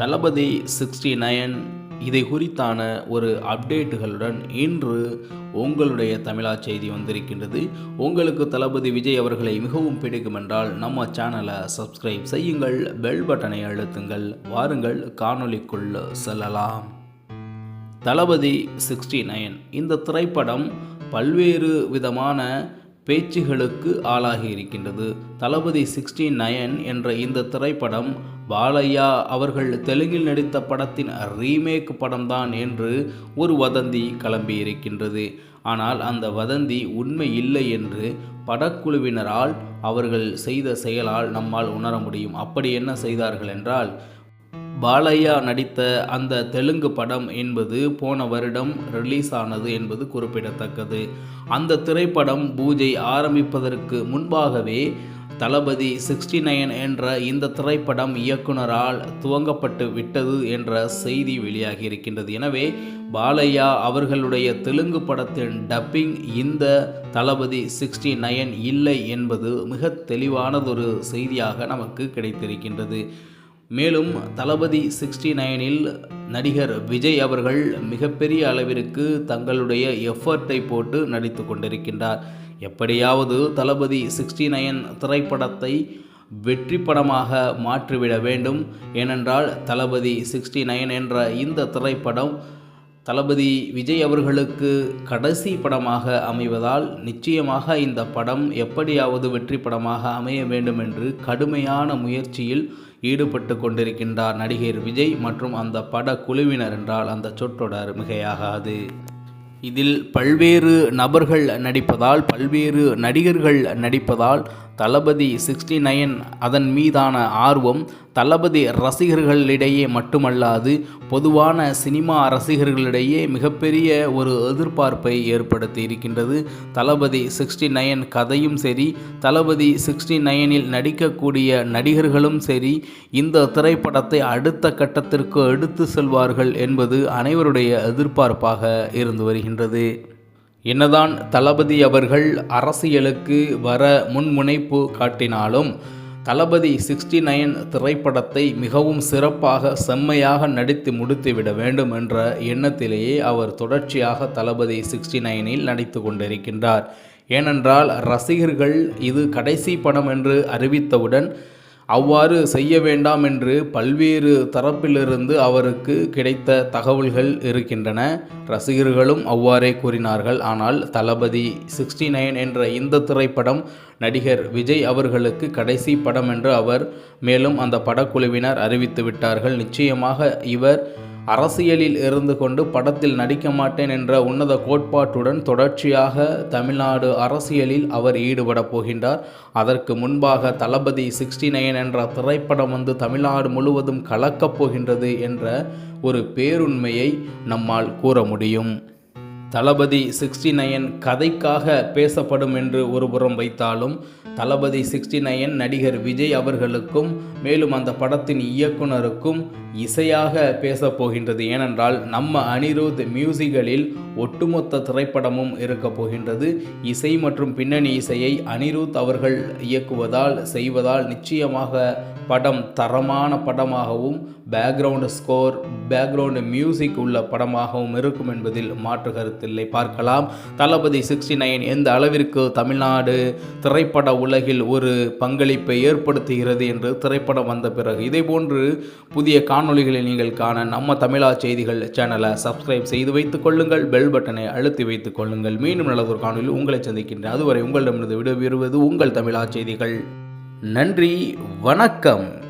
தளபதி sixty nine இதை குறித்தான ஒரு அப்டேட்டுகளுடன் இன்று உங்களுடைய தமிழா செய்தி வந்திருக்கின்றது. உங்களுக்கு தளபதி விஜய் அவர்களை மிகவும் பிடிக்கும் என்றால் நம்ம சேனலை சப்ஸ்கிரைப் செய்யுங்கள் பெல் பட்டனை அழுத்துங்கள் வாருங்கள் காணொலிக்குள் செல்லலாம். தளபதி சிக்ஸ்டி நைன் இந்த திரைப்படம் பல்வேறு விதமான பேச்சுகளுக்கு ஆளாகி இருக்கின்றது தளபதி சிக்ஸ்டி நயன் என்ற இந்த திரைப்படம் பாலையா அவர்கள் தெலுங்கில் நடித்த படத்தின் ரீமேக் படம்தான் என்று ஒரு வதந்தி கிளம்பி இருக்கின்றது ஆனால் அந்த வதந்தி உண்மை இல்லை என்று படக்குழுவினரால் அவர்கள் செய்த செயலால் நம்மால் உணர முடியும். அப்படி என்ன செய்தார்கள் என்றால் பாலையா நடித்த அந்த தெலுங்கு படம் என்பது போன வருடம் ரிலீஸ் ஆனது என்பது குறிப்பிடத்தக்கது. அந்த திரைப்படம் பூஜை ஆரம்பிப்பதற்கு முன்பாகவே தளபதி சிக்ஸ்டி நைன் என்ற இந்த திரைப்படம் இயக்குனரால் துவங்கப்பட்டு விட்டது என்ற செய்தி வெளியாகி இருக்கின்றது எனவே பாலையா அவர்களுடைய தெலுங்கு படத்தின் டப்பிங் இந்த தளபதி சிக்ஸ்டி நைன் இல்லை என்பது மிக தெளிவானதொரு செய்தியாக நமக்கு கிடைத்திருக்கின்றது. மேலும் தளபதி சிக்ஸ்டி நைனில் நடிகர் விஜய் அவர்கள் மிகப்பெரிய அளவிற்கு தங்களுடைய எஃபர்ட்டை போட்டு நடித்து கொண்டிருக்கின்றார். எப்படியாவது தளபதி சிக்ஸ்டி நைன் திரைப்படத்தை வெற்றி படமாக மாற்றிவிட வேண்டும். ஏனென்றால் தளபதி சிக்ஸ்டி நைன் என்ற இந்த திரைப்படம் தளபதி விஜய் அவர்களுக்கு கடைசி படமாக அமைவதால் நிச்சயமாக இந்த படம் எப்படியாவது வெற்றி படமாக அமைய வேண்டும் என்று கடுமையான முயற்சியில் ஈடுபட்டு கொண்டிருக்கின்றார் நடிகர் விஜய் மற்றும் அந்த பட குழுவினர் என்றால் அந்த சொற்றொடர் மிகையாகாது இதில் பல்வேறு நபர்கள் நடிப்பதால் பல்வேறு நடிகர்கள் நடிப்பதால் தளபதி சிக்ஸ்டி நைன் அதன் மீதான ஆர்வம் தளபதி ரசிகர்களிடையே மட்டுமல்லாது பொதுவான சினிமா ரசிகர்களிடையே மிகப்பெரிய ஒரு எதிர்பார்ப்பை ஏற்படுத்தி இருக்கின்றது. தளபதி சிக்ஸ்டி நைன் கதையும் சரி தளபதி சிக்ஸ்டி நைனில் நடிக்கக்கூடிய நடிகர்களும் சரி இந்த திரைப்படத்தை அடுத்த கட்டத்திற்கு எடுத்து செல்வார்கள் என்பது அனைவருடைய எதிர்பார்ப்பாக இருந்து வருகின்றது. என்னதான் தளபதி அவர்கள் அரசியலுக்கு வர முன்முனைப்பு காட்டினாலும் தளபதி சிக்ஸ்டி நைன் திரைப்படத்தை மிகவும் சிறப்பாக செம்மையாக நடித்து முடித்துவிட வேண்டும் என்ற எண்ணத்திலேயே அவர் தொடர்ச்சியாக தளபதி சிக்ஸ்டி நைனில் நடித்து கொண்டிருக்கின்றார். ஏனென்றால் ரசிகர்கள் இது கடைசி படம் என்று அறிவித்தவுடன் அவ்வாறு செய்ய வேண்டாம் என்று பல்வேறு தரப்பிலிருந்து அவருக்கு கிடைத்த தகவல்கள் இருக்கின்றன. ரசிகர்களும் அவ்வாறே கூறினார்கள். ஆனால் தளபதி சிக்ஸ்டி நைன் என்ற இந்த திரைப்படம் நடிகர் விஜய் அவர்களுக்கு கடைசி படம் என்று அவர் மேலும் அந்த படக்குழுவினர் அறிவித்து விட்டார்கள். நிச்சயமாக இவர் அரசியலில் இருந்து கொண்டு படத்தில் நடிக்க மாட்டேன் என்ற உன்னத கோட்பாட்டுடன் தொடர்ச்சியாக தமிழ்நாடு அரசியலில் அவர் ஈடுபட போகின்றார். அதற்கு முன்பாக தளபதி சிக்ஸ்டி நைன் என்ற திரைப்படம் வந்து தமிழ்நாடு முழுவதும் கலக்கப் போகின்றது என்ற ஒரு பேருண்மையை நம்மால் கூற முடியும். தளபதி சிக்ஸ்டி நைன் கதைக்காக பேசப்படும் என்று ஒருபுறம் வைத்தாலும் தளபதி சிக்ஸ்டி நயன் நடிகர் விஜய் அவர்களுக்கும் மேலும் அந்த படத்தின் இயக்குனருக்கும் இசையாக பேசப்போகின்றது ஏனென்றால் நம்ம அனிருத் மியூசிகளில் ஒட்டுமொத்த திரைப்படமும் இருக்க போகின்றது. இசை மற்றும் பின்னணி இசையை அனிருத் அவர்கள் இயக்குவதால் செய்வதால் நிச்சயமாக படம் தரமான படமாகவும் பேக்ரவுண்டு ஸ்கோர் பேக்ரவுண்டு மியூசிக் உள்ள படமாகவும் இருக்கும் என்பதில் மாற்று கருத்து கருத்தில்லை பார்க்கலாம். தளபதி சிக்ஸ்டி நைன் எந்த அளவிற்கு தமிழ்நாடு திரைப்பட உலகில் ஒரு பங்களிப்பை ஏற்படுத்துகிறது என்று திரைப்படம் வந்த பிறகு இதேபோன்று புதிய காணொளிகளை நீங்கள் காண நம்ம தமிழா செய்திகள் சேனலை சப்ஸ்கிரைப் செய்து வைத்துக் கொள்ளுங்கள் பெல் பட்டனை அழுத்தி வைத்துக் கொள்ளுங்கள். மீண்டும் நல்லதொரு காணொலியில் உங்களை சந்திக்கின்றேன். அதுவரை உங்களிடமிருந்து விடைபெறுவது உங்கள் தமிழா செய்திகள். நன்றி வணக்கம்.